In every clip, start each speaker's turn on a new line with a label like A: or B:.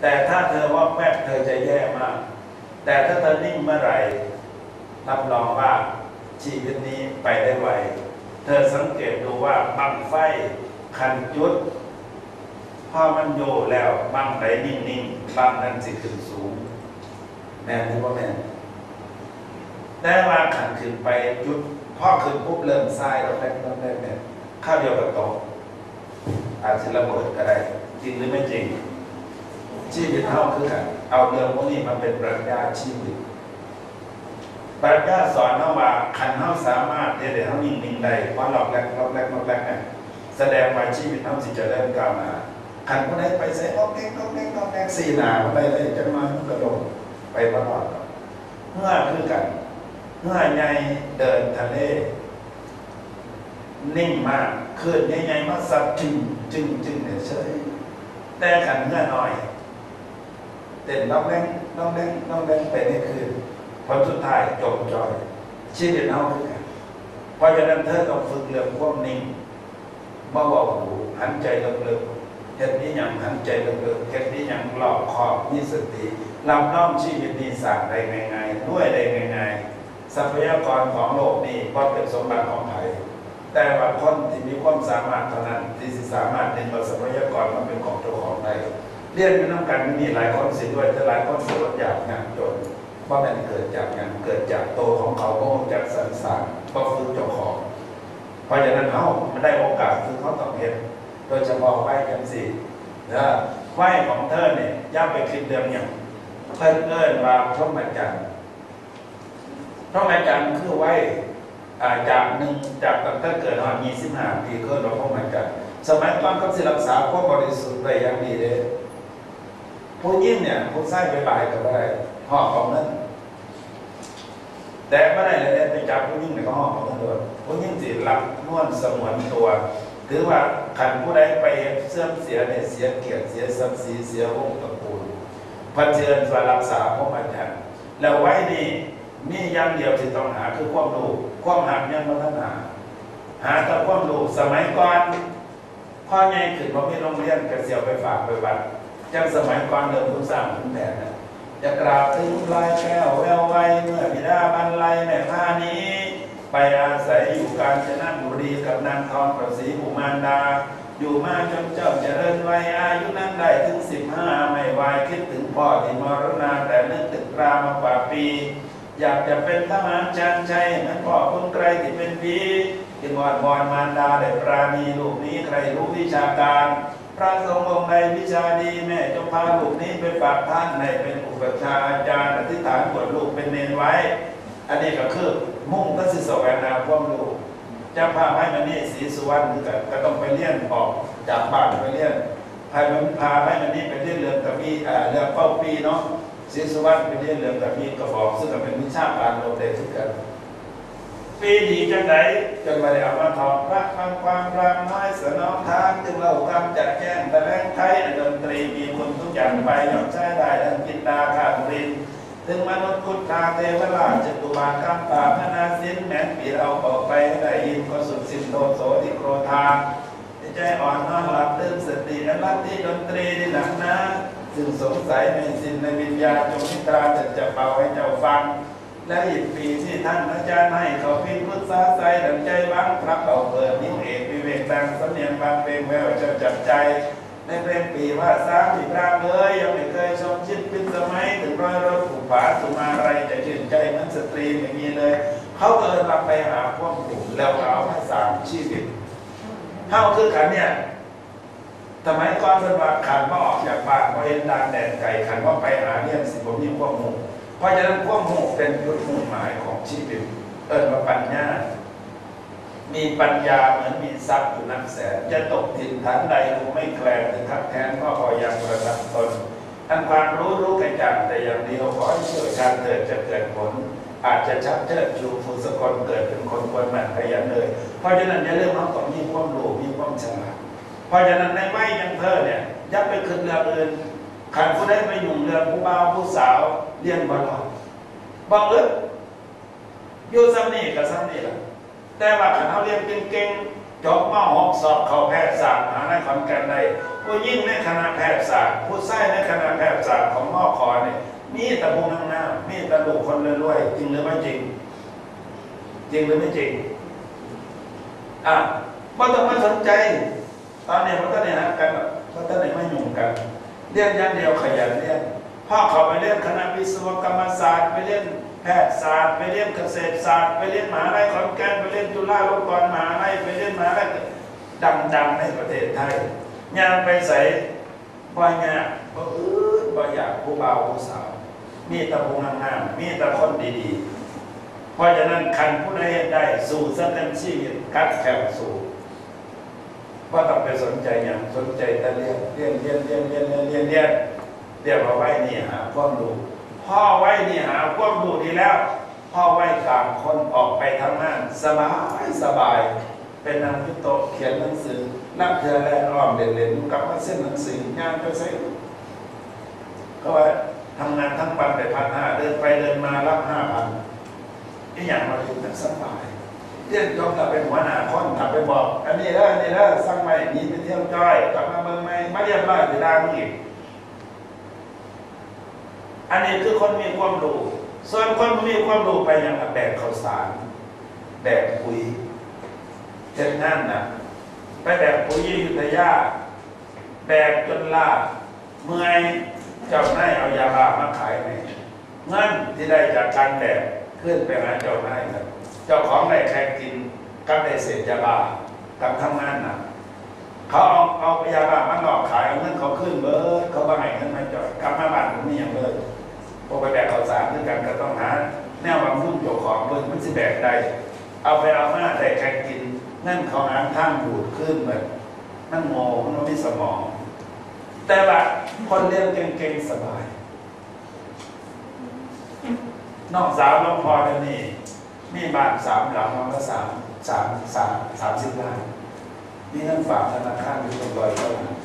A: แต่ถ้าเธอว่าแวบเธอจะแย่มาก แต่ถ้าเธอนิ่งเมื่อไหร่รับรองว่าชีวิตนี้ไปได้ไวเธอสังเกตดูว่าบังไฟคันจุดพอมันโยแล้วบังไหนนิ่งๆบังนั้นสิขึ้นสูง แม่นหรือว่าแม่แต่ว่าขันขึ้นไปจุดพ่อขึ้นปุ๊บเริ่มทรายแล้วแรกแล้วแรกเนี่ข้าวเดียวกับโตอาจจะระเบิดก็ได้จริงหรือไม่จริง ชีวิตเท่าคือกันเอาเรื่องพวกนี้มาเป็นปรัชญาชีวิตปรัชญาสอนเท่าว่าขันเท่าสามารถเดี๋ยวเท่านิ่งๆได้เพราะหลอกแรกหลอกแรกหลอกแรกเนี่ยแสดงว่าชีวิตเท่าสิจะเริ่มก้าวหน้าขันคนไหนไปใส่ก็แก๊กก็แก๊กก็แก๊กสี่หนาไปเลยจะมามันกระโดดไปตลอดเมื่อคือกันเมื่อใหญ่เดินทะเล นิ่งมากเคลื่อนใหญ่ๆมาสับจึงจึงจึงเนี่ยเฉยแต่ขันเมื่อน้อย เต้นน้องแรงน้องแรงน้องแรงไปในคืนพอสุดท้ายจบจอยชีวิตเฮาคือกันเพราะฉะนั้นเธอต้องฝึกเรื่องความนิ่งบ่เว้าหูหันใจลึกๆเฮ็ดนี้ยังหันใจลึกๆเฮ็ดนี้ยังรอบคอบมีสติรับน้อมชีวิตนี้สร้างได้ง่ายๆด้วยได้ง่ายๆทรัพยากรของโลกนี้บ่เป็นสมบัติของใครแต่ว่าคนที่มีความสามารถเท่านั้นที่สิสามารถดึงเอาทรัพยากรมาเป็นของเจ้าของได้ เรียนอยู่น้ำกันมีหลายคนสิด้วยแต่หลายคนสิว่าอยากงานจนว่ามันเกิดจากงานเกิดจากโตของเขาก็จากสันสารก็ฝึกเจ้าของเพราะฉะนั้นเขามันได้โอกาสคือเขาต้องเห็นโดยเฉพาะไหวกันสินะไหวของเธอเนี่ยย่าไปคิดเดิมอย่างเพิ่นเอิ้นว่าพระมจันทร์พระมจันทร์คือไหวอ่าจากหนึ่งจากตั้งแต่เกิดมามีสิบห้าปีเกิดเราพระมจันทร์สมัยก่อนก็สิรักษาความบริสุทธิ์ได้อย่างดีเลย ผู้ยิ่งเนี่ยผู้ใส่ไปบ่ายกับอะไรห่อของนั้นแต่ไม่ได้เลยไปจับผู้ยิ่งในก็ห่อของนั้นด้วยผู้ยิ่งสิรับนวลสมวนตัวถือว่าขันผู้ใดไปเสื่อมเสียเนี่ยเสียเกียรติเสียศักดิ์ศรีเสียวงตระกูลพันเชิญสวรักษาพระอาจารย์แล้วไว้นี่มีอย่างเดียวที่ต้องหาคือความรู้ความหักยังมัฒนาหาแต่ความรู้สมัยก่อนพ่อใหญ่ขึ้นมามีโรงเรียนกระเสียวไปฝากไปวัด จังสมัยก่อนเริ่มทุกสร้างทุกแผ่นนะจะกราบถึงลายแก้วแววไวเมื่อบิดาบรรลัยแม่ผ้านี้ ไปอาศัยอยู่การชนะบุรีกับนางทองประสีอุมารดา อยู่มาจนเจ้าเจริญวัยอายุนั้นได้ถึงสิบห้าไม่วายคิดถึงพ่อที่มรณาแต่นึกถึงรามากว่าปี อยากจะเป็นทหารชันชัยนั้นพ่อคนไกลที่เป็นพีที่มอดมอนมารดาได้ปราณีลูกนี้ใครรู้วิชาการ พระสงฆ์องค์ใดวิชาดีแม่จงพาลูกนี้ไปฝากท่านในเป็นอุปชาอาจารย์อธิษฐานบวชลูกเป็นเนรไว้ อันนี้ก็คือมุ่งก็สิสวงนาความรู้จะพาให้มันนี่สีสุวรรณกันก็ต้องไปเรียนออกจากบ้านไปเรียนพามันพาให้มันนี่ไปเรียนเรื่องกับมีอ่าเรื่องเป้าปีเนาะสีสุวรรณไปเรียนเรื่องกับมีกระบอกซึ่งก็เป็นวิชาการโลเดทุกกัน ปีดีจังไดจนมาได้เอามาถอดพระฟังความรามน้อยสนองทางจึงเล่าคำจัดแจ้งแต่แรงไทยดนตรีมีคนทุกอย่างไปยอมใช้ได้ดังกินดาขาดรินถึงมนุษย์พุทธาเทวราชจตุบาคำปาพนาสินแม้นปีเราออกไปได้ยินก็สุดสิ้นโทโสติโครธาใจอ่อนนอนหลับลืมสติและลัทธิดนตรีในหลังนะซึ่งสงสัยในสินในวิญญาณจงนิตราจะจะเป่าให้เจ้าฟัง และอีกปีที่ท่านอาจารย์ให้เขาพิพุทธาใสดังใจวังพระเขาเปิดนิ้วเอกวิเวกดังสำเนียงบางเพลงแววจ้าจับใจในเพลงปีว่าสามที่พรามเลยยังไม่เคยชมชิดพิสมัยถึงร้อยรถผูกผาสุมาไรจะชื่นใจมือนสตรีไม่มีเลย เขาเกิดมาไปหาความผูกแล้วเอามาสามชีวิตเท่าคือกันเนี่ยสมัยก่อนเป็นวาขันว่าออกจากบ้านพอเห็นดานแดนไก่ขันว่าไปหาเนี่ยสิผมมีความมุ่ง เพราะฉะนั้นความมุ่เป็นจุดมุ่งหมายของชีวิตเอิญว่าปัญญา มีปัญญาเหมือนมีทรัพย์อยู่นักแสน จะตกถิ่นฐานใดคงไม่แคลงถึงทับแทนก็พอยังประทับตนท่านความรู้รู้กระจ่างแต่อย่างเดียวขอให้เชื่อการเกิดจะเกิดผล อาจจะชักเชิดชูฟูสกลเกิดเป็นคนควรหมั่นขยันเลย เพราะฉะนั้นอย่าเรื่องเขาต้องมีความรู้มีความฉลาดเพราะฉะนั้นในไม่ยังเธอเนี่ยยับไปขึ้นเรื่องอื่น ขันผู้ใดไปยุ่งเรื่องผู้บ่าวผู้สาวเรียนบอลบอกเลยอยู่ซ้ำนี่กับซ้ำนี่แหละแต่ว่าขันเขาเรียนเก่งๆจบม .6 สอบเข้าแพทยศาสตร์มหาลัยขอนแก่นได้ผู้ยิ่งในคณะแพทยศาสตร์ผู้ใส่ในคณะแพทยศาสตร์ของมอคอเนี่ยมีแตะพงนั่งหน้ามีแตะลูกคนรวยๆจริงหรือไม่จริง จริงหรือไม่จริงอะไม่ต้องมาสนใจ ตอนนี้มันก็เนี่ยฮะกันก็ต้องเนี่ยไม่ยุ่งกัน เรียนอย่างเดียวขยันเรียนพ่อเขาไปเรียนคณะวิศวกรรมศาสตร์ไปเรียนแพทยศาสตร์ไปเรียนเกษตรศาสตร์ไปเรียนมหาลัยขอนแก่นไปเรียนจุฬาลงกรณ์มหาลัยไปเรียนมหาลัยดังๆในประเทศไทยยามไปใส่บ่อยากบ่อืดบ่อยากผู้บ่าวผู้สาว มีแต่ผู้งามๆมีแต่คนดีๆ เพราะฉะนั้นคันผู้ใดได้สู่สเต็มชีวิตกัดแขวสู่ ว่าต้องไปสนใจอย่างสนใจแต่เรียนเรียนเรียนเรียนเรียนเรียนเรียนเรียนเรียกว่าไว้นี่หาความรู้พ่อไว้นี่หาความรู้ดีแล้ว พ่อไว้ตามคนออกไปทำงานสบายสบาย เป็นนางพิโตเขียนหนังสือนักเธอและอ้อมเด่นๆกลับมาเส้นหนังสืองานไปใส่ก็ว่าทำงานทั้งวันไปพันห้าเดินไปเดินมารับห้าพันนี่อย่างมาถึงนั้นสบาย เรียนจบกลับเป็นหัวหน้าคนกลับไปบอก อันนี้แล้วอันนี้แล้วสร้างใหม่นีไปเที่ยวจ้อยกลับมาเมืองใหม่มาเรียบร้อยไปดามึงอีกอันนี้คือคนมีความรู้ส่วนคนไม่มีความรู้ไปอย่างแบกข้าวสารแบกปุ๋ยเช่นนั้นนะไปแบกปุ๋ยยุธยาแบกจนลาเมื่อยเจ้านายเอายาบ้ามาขายไหมเงินที่ได้จากการแบกขึ้นไปหาเจ้าหน้ายครับ จ้าของได้แค่กินกับได้เศษยาบ้ากับทำงานหนักเขาเอาเอายาบ้ามาหลอกขายเอาเงินเขาขึ้นเบิดเขาบ่ให้เงินมาจอยกลับมาบ้านผมมีอย่างเลยพอไปแบกข้าวสารด้วยกันก็ต้องหาแนวบำรุงเจ้าของเบิ่งมันสิแบกได้เอาไปเอามาได้แค่กินนั่นเขาหาข้างดูดขึ้นแบบนั่นโง่มันไม่มีสมอง แต่ว่าคนเรียนเก่งๆสบายนอกสาวน้องพอเดี๋ยวนี้ มีบ้านสามหลังมันก็สามสามสามสามสิบล้านมีเงินฝากธนาคารอยู่ตรงรอยเท่านั้น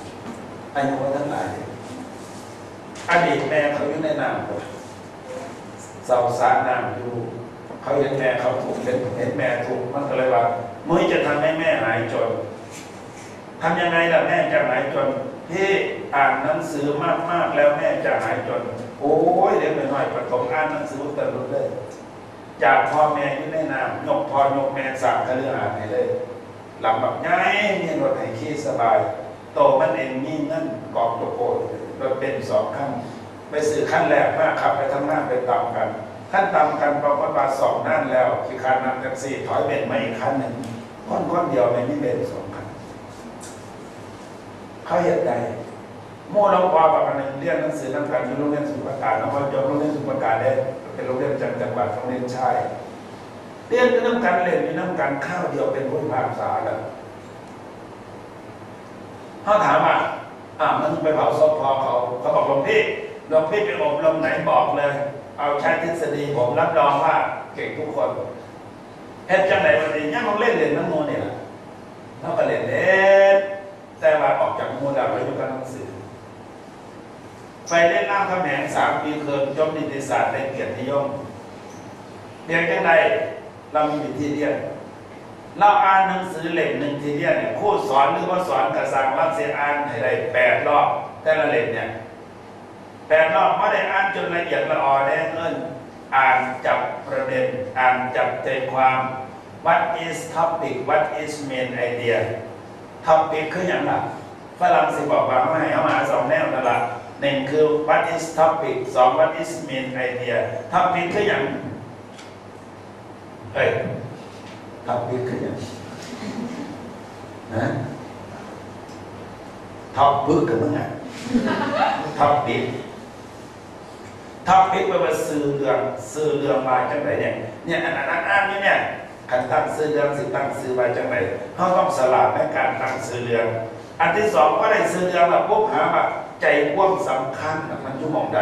A: อายุว่าทั้งหลายอดีตแม่เขาอยู่ในน้ำหมดเสาสารน้ำอยู่เขาเห็นแม่เขาถูกเห็นเห็นแม่ถูกมันก็เลยว่ามุ้ยจะทำให้แม่หายจนทำยังไงล่ะแม่จะหายจนพี่อ่านหนังสือมากๆแล้วแม่จะหายจน โอ้ยเด็กหน่อยๆปฐมอ่านหนังสือตลอดเลย จากพ่อแม่อยู่ในน้ำยกพ่อยกแม่สั่งกระเรืออ่านให้เลยหลับแบบง่ายมีรถให้ขี่สบาย โตมันเองมีเงินกองโตโกนรถเป็นสองขั้นไปซื้อขั้นแรกมากขับไปทำงานไปตามกันขั้นตามกันปรากฏว่าสองนั่นแล้วคือคันนำแท็กซี่ถอยเบนมาอีกคันหนึ่งคนคนเดียวไม่มีเบนสองคันเขาเหตุใด ม่เราว่าแบางหนึ่งเรียนหนังสือนักการอยู่โรงเรียนสุประการน้องวันจบโรงเรียนสุประการได้เป็นโรงเรียนจังจังหวัดโรงเรียนชายเรียนน้ำการเรียนมีน้ำการข้าวเดียวเป็นผู้ภาษาแล้วเขาถามว่าอ่ามันไปเผาศพพอเขาเขาบอกหลวงพี่หลวงพี่ไปอบรมไหนบอกเลย เอาใช้ทฤษฎีผมรับรองว่าเก่งทุกคนเฮ็ดจังไหนวันนี้ยังลองเล่นเรียนน้ำโมเนี่ยแล้วก็เล่นเล่นแต่ว่าออกจากมูลแล้วไปอยู่กับหนังสือ ไปเล่นน้ำคำแหงสามปีเคิมจบนิติศาสตร์ได้เกียรติยมเรียนจังไดเรามีวิธีเรียนเราอ่านหนังสือเล่มหนึ่งทีเรียนเนี่ยครูสอนหรือว่าสอนกระสังรับเสียอ่านให้ได้แปดรอบแต่ละเล่มเนี่ยแต่นอกไม่ได้อ่านจนละเอียดละออแน่เงินอ่านจับประเด็นอ่านจับใจความ what is topic what is main idea topic คืออย่างไรฝรั่งสิบอกว่าเขาให้เอามาสองแนวนั่นละ หนึ่งคือ what is topic สอง what is main idea topic คืออย่างเอ้ย topic คืออย่างนะท็อปบึกกับมึงอะท็อปปิกท็อปปิกแปลว่าซื้อเรื่องซื้อเรื่องมาจังไหนเนี่ยเนี่ยอันนั้นอ่านนี่เนี่ยคันตั้งซื้อเรื่องสิตั้งซื้อมาจังไหนเขาต้องสลับในการตั้งซื้อเรื่อง อันที่สองก็ได้ซื้อเรื่องแล้วปุ๊บหาว่า ใจความสำคัญน่ะมันอยู่หมองใด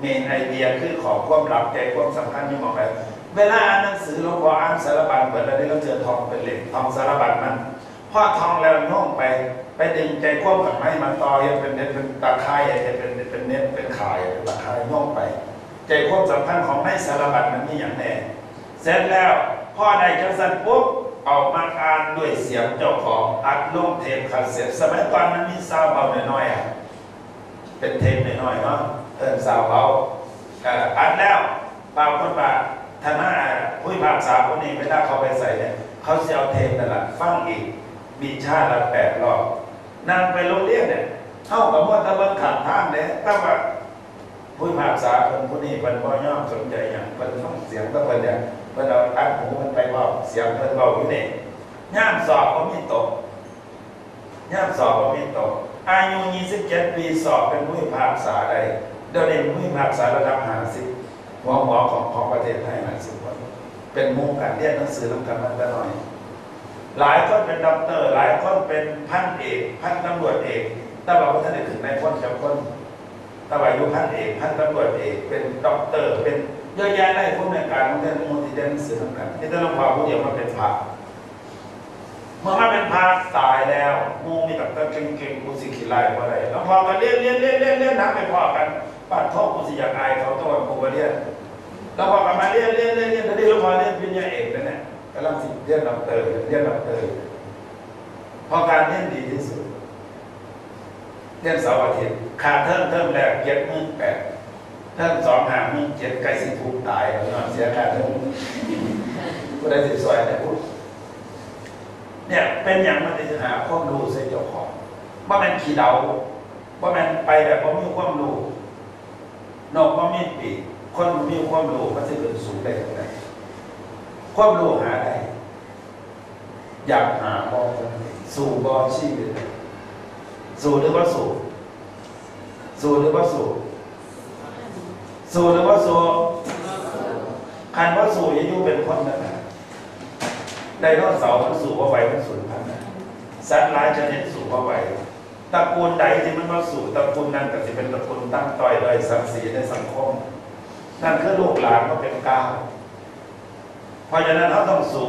A: เมนไอเดียคือขอความลับใจความสำคัญอยู่หมองใดเวลาอ่านหนังสือเราพออ่านสารบัญเปิดแล้วได้เราเจอทองเป็นเหล็กทองสารบัญมันพอทองแล้วน้มไปไปดึงใจควบกับไม้มันต่อยังเป็นเป็นเป็นตาข่ายยังเป็นเป็นเน็ตเป็นขายตาข่ายโน้มไป ใจควบสำคัญของไม้สารบัญมันมีอย่างแน่เสร็จแล้วพ่อได้จังสันปุ๊บเอามาอ่านด้วยเสียงเจ้าของอัดลงเทปคาสเซ็ตสมัยก่อนมันมีซาวเบาหน่อยๆอะ เป็นเทปหน่อยๆเนาะเอิ้นซาวเบาอัดแล้วบางคนว่าถ้ามาผู้พิพากษาคนนี้เวลาเขาไปใส่เนี่ยเขาจะเอาเทปนั่นแหละฟังอีกมีชาติละแปดรอบนั่งไปโรงเรียนเนี่ยเท่ากับว่าตะเบิงขันทางเนี่ยแต่ว่าผู้พิพากษาคนผู้นี้เป็นบ่ย่อมสนใจอย่างเป็นฟังเสียงก็เป็นอย่างเป็นเอาอัดหูมันไปเบาเสียงเป็นเบาอยู่นี่ย่ามสอบก็มีตกย่ามสอบก็มีตก อายุ 27 ปีสอบเป็นผู้พิพากษาใดเดี๋ยวนี้ผู้พิพากษาระดับ50หัวหัวของของประเทศไทย50คนเป็นมู่กันเรียนหนังสือลำกันมันก็หน่อย หลายคนเป็นด็อกเตอร์ หลายคนเป็นพันเอก พันตำรวจเอกแต่ว่าท่านได้ถึงในายพ้นจำพ้นตวายุพันเอก พันตำรวจเอก เป็นด็อกเตอร์ เป็นเยอะแยะได้ผู้ในการของเรียนมูลที่เรียนหนังสือเหมือนกันที่ต้องลงพอผู้เดียวมาเป็นพระ เมื่อมาเป็นพระตายแล้วหมูมีตักตะเก่งๆกูสิขี่ไล่มาได้แล้วพอกันเรียนเรียนเรียนเรียนเรียนนักไปพอกันปัดท่อกูสิอยากอายเขาตัวกูมาเรียนแล้วพอกันมาเรียนเรียนเรียนเรียนตอนนี้เราพอเรียนปริญญาเอกแล้วเนี่ยกำลังสิเรียนด็อกเตอร์เรียนด็อกเตอร์พอการเรียนดีที่สุดเรียนเสาร์อาทิตย์ขาดเทอมเทอมแรกเจ็ดหมื่นแปดเทอมสองหาหมื่นเจ็ดใกล้สิถูกตายแล้วนาะเสียค่าเทอมก็ได้สิสวยแต่พูด เนี่ยเป็นอย่างมันจะหาความรู้ใส่เจ้าของ ว่ามันขี้เดาว่ามันไปแบบว่ามีความรู้นอกว่ามีปีคนมีความรู้มันจะเกิดสูงได้ตรงไหนความรู้หาได้อยากหาบอสู่บอชีวิตสู่หรือว่าสู่สู่หรือว่าสู่สู่หรือว่าสู่คันว่าสู่ยังอยู่เป็นคนนั่นแหละ ไดโนเสาร์มันสู่ว่าไหวมันสูญพันธุ์นะสัตว์ร้ายชนิดสู่ว่าไหวตระกูลใดที่มันว่าสู่ตระกูลนั้นก็จะเป็นตระกูลตั้งต้อยเลยสังสีในสังคม นั่นคือลูกหลานก็เป็นก้าวเพราะฉะนั้นเราต้องสู่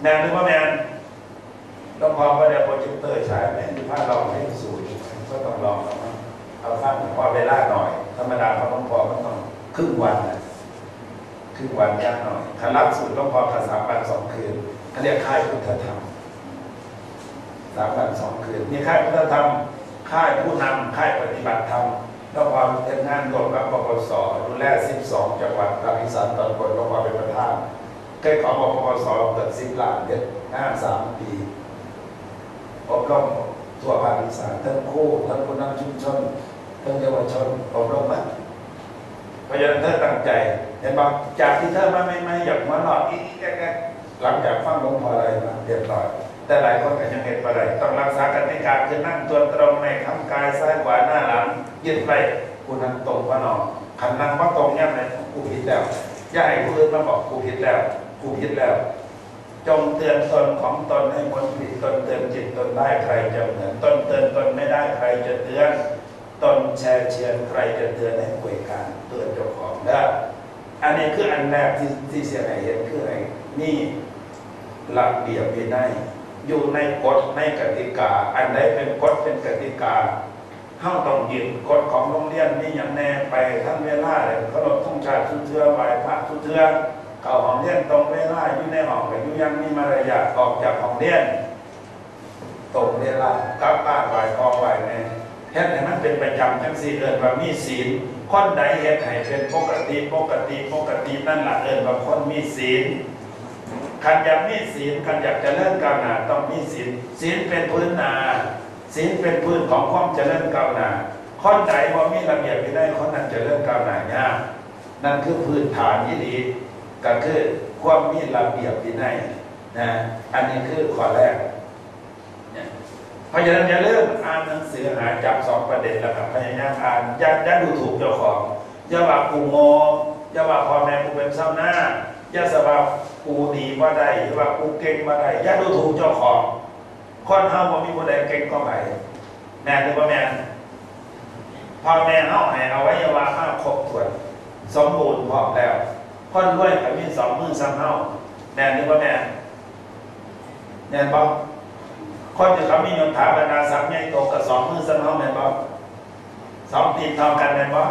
A: แมนหรือว่าแมนต้องพอว่าเดี๋ยวโปรเจคเตอร์ฉายแม่ที่พาเราให้สูตรก็ต้องลองเอามาเอาพอเวลาหน่อย ธรรมดาเขาต้องพอมันต้องครึ่งวันนะ ครึ่งวันยากหน่อยถ้ารับสูตรต้องพอภาษามวันสองคืนเขาเรียกค่ายพุทธธรรมสามวันสองคืนมีค่ายพุทธธรรม ค่ายผู้นำค่ายปฏิบัติธรรมแล้วความเป็นงานรวมกับปปสดูแล 12 จังหวัดภาคอีสานตอนบนแล้วความเป็นประธานเคยขอปปสเกิดสิบล้านเดือนห้าสามปีอบรมทั่วภาคอีสานทั้งคู่ทั้งผู้นำชุมชนทั้งเยาวชนอบรมมาเพราะฉะนั้นเธอตั้งใจ ห็นบอกจากที่เธอมาไม่ไม่อยากมาหลอกอีกแกหลังจากฟังหลวงพ่ออะไรมาเรียบร้อยแต่หลายคนก็ยังเห็นอะไรต้องรักษากติการคือนั่งตัวตรงไม่ทำกายซ้ายขวาหน้าหลังยืดไปกูนั่งตรงพระนอขันนั่งว่าตรงเนี่ยไหนกูผิดแล้วอย่าให้ผู้อื่นมาบอกกูผิดแล้วกูผิดแล้ว จงเตือนตนของตนให้พ้นผิดตนเตือนจิตตนได้ใครจะเหมือนตนเตือนตนไม่ได้ใครจะเตือนตนแชร์เชียนใครจะเตือนให้ป่วยการเตือนเจ้าของได้ อันนี้คืออันแรกที่ที่เสียหายเห็นคืออะไอ้นี่หลักเบียบวินัยอยู่ในกฎในกติกา อันใดเป็นกฎเป็นกติกาเข้าต้องยึดกฎของโรงเรียนนี่อย่างแน่ไปทั้งเวลาเลยเขาลดทุ่งชาติทุเทือไหวพระทุเทือเข้าห้องเรียนตรงเวลาอยู่ในห้องก็อยู่ยังมีมารยาทออกจากห้องเรียนตรงเวลากลับบ้านไหวพอไหวแม่เฮ็ดให้มันเป็นประจำจังสี่เอินว่ามีศีล คนใดเฮ็ดให้เป็นปกติปกติปกตินั่นแหละเอินว่าคนมีศีลขันอยากมีศีลขันอยากจะเริ่มก้าวหน้าต้องมีศีลศีลเป็นพื้นนาศีลเป็นพื้นของความเจริญก้าวหน้าคนใดว่ามีระเบียบวินัยคนนั้นจะเริญก้าวหน้ายากนั่นคือพื้นฐานที่ดีก็คือความมีระเบียบวินัยนะอันนี้คือข้อแรก ราะฉะนั้นอย่าเริ่มอ่านหนังสือหาจับสองประเด็นแล้วครับพยายามอ่านอย่าอย่าดูถูกเจ้าของอย่าว่ากูโง่อย่าว่าพ่อแม่กูเป็นเศร้าหน้าอย่าสว่ากูดีว่าได้อย่าว่ากูเก่งว่าได้อย่าดูถูกเจ้าของคนเฮาบ่มีผู้ใดเก่งก็ไหนแม่หรือว่าแม่พ่อแม่เฮาให้เอาไว้ยาว่าห้าครบถ้วน สมบูรณ์พร้อมแล้วคนรวยก็มีสองมือซ้ำเฮาแน่นึกว่าแม่แน่บอก คนที่เขามียศถาบรรดาศักดิ์ใหญ่โตกับสองมือซ้ำเฮาแม่นบอสองตีนทองกันแม่นบอ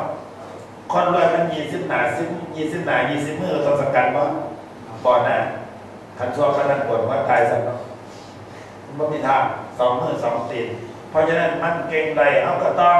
A: คนรวยมันยี่สิบหนาสิบยี่สิบหนายี่สิบมือต้องสกัดบ่บ่นะขันชั่วขันทั้งปวดว่าตายสักเนาะมันมีทางสองมือสองตีนเพราะฉะนั้นมันเก่งใดเอาก็ต้อง